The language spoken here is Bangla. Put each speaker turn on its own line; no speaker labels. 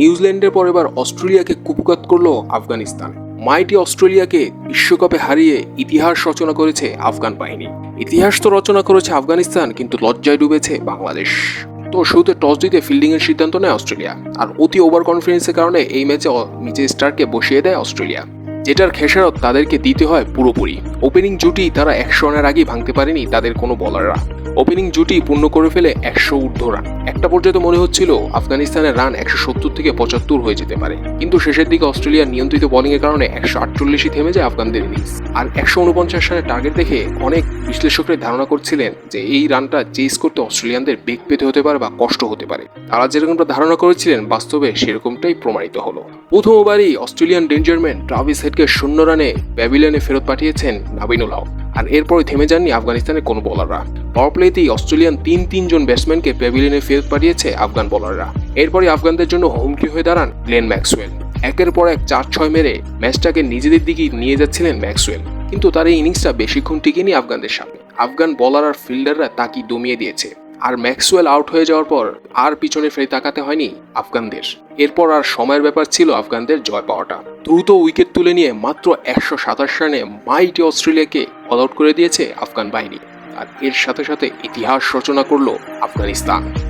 নিউজিল্যান্ডের পর এবার অস্ট্রেলিয়াকে কুপুকাত করল আফগানিস্তান। মাইটি অস্ট্রেলিয়াকে বিশ্বকাপে হারিয়ে ইতিহাস রচনা করেছে আফগান বাহিনী। ইতিহাস তো রচনা করেছে আফগানিস্তান, কিন্তু লজ্জায় ডুবেছে বাংলাদেশ। তো শুরুতে টস দিতে ফিল্ডিং এর সিদ্ধান্ত নেয় অস্ট্রেলিয়া, আর অতি ওভার কনফিডেন্সের কারণে এই ম্যাচে মিচে স্টারকে বসিয়ে দেয় অস্ট্রেলিয়া, যেটার খেসারত তাদেরকে দিতে হয় পুরোপুরি। ওপেনিং জুটি তারা একশো রানের আগেই ভাঙতে পারেনি তাদের কোনো বলাররা ওপেনিং জুটি পূর্ণ করে ফেলে একশো ঊর্ধ্ব রান। একটা পর্যায়ে মনে হচ্ছিল আফগানিস্তানের রান একশো সত্তর থেকে পঁচাত্তর হয়ে যেতে পারে। কিন্তু শেষের দিকে অস্ট্রেলিয়ার নিয়ন্ত্রিত বোলিংয়ের কারণে একশো আটচল্লিশই থেমে যায় আফগানদের ইনিংস আর একশো উনপঞ্চাশ রানের টার্গেট দেখে অনেক বিশ্লেষকরা ধারণা করছিলেন যে এই রানটা চেস করতে অস্ট্রেলিয়ানদের বেগ পেতে হতে পারে বা কষ্ট হতে পারে। তারা যেরকমটা ধারণা করেছিলেন, বাস্তবে সেরকমটাই প্রমাণিত হলো। প্রথমবারই অস্ট্রেলিয়ান ডেঞ্জারম্যান ট্রাভিস হেডকে শূন্য রানে প্যাভিলিয়নে ফেরত পাঠিয়েছেন নাবিনুল হক। আর এরপরে থেমে যাননি আফগানিস্তানের কোনো বোলাররা পাওয়ার প্লেতেই অস্ট্রেলিয়ান তিন তিনজন ব্যাটসম্যানকে প্যাভিলিয়নে ফেরত পাঠিয়েছে আফগান বোলাররা এরপরই আফগানদের জন্য হুমকি হয়ে দাঁড়ান গ্লেন ম্যাক্সওয়েল। একের পর এক চার ছয় মেরে ম্যাচটাকে নিজেদের দিকেই নিয়ে যাচ্ছিলেন ম্যাক্সওয়েল। কিন্তু তার এই ইনিংসটা বেশিক্ষণ টিকেনি আফগানদের সামনে। আফগান বলার আর ফিল্ডাররা তাকে দমিয়ে দিয়েছে। আর ম্যাক্সওয়েল আউট হয়ে যাওয়ার পর আর পিছনে ফিরে তাকাতে হয়নি আফগানদের। এরপর আর সময়ের ব্যাপার ছিল আফগানদের জয় পাওয়াটা। দ্রুত উইকেট তুলে নিয়ে মাত্র একশো সাতাশ রানে মাইটি অস্ট্রেলিয়াকে অল আউট করে দিয়েছে আফগান বাহিনী। আর এর সাথে সাথে ইতিহাস রচনা করল আফগানিস্তান।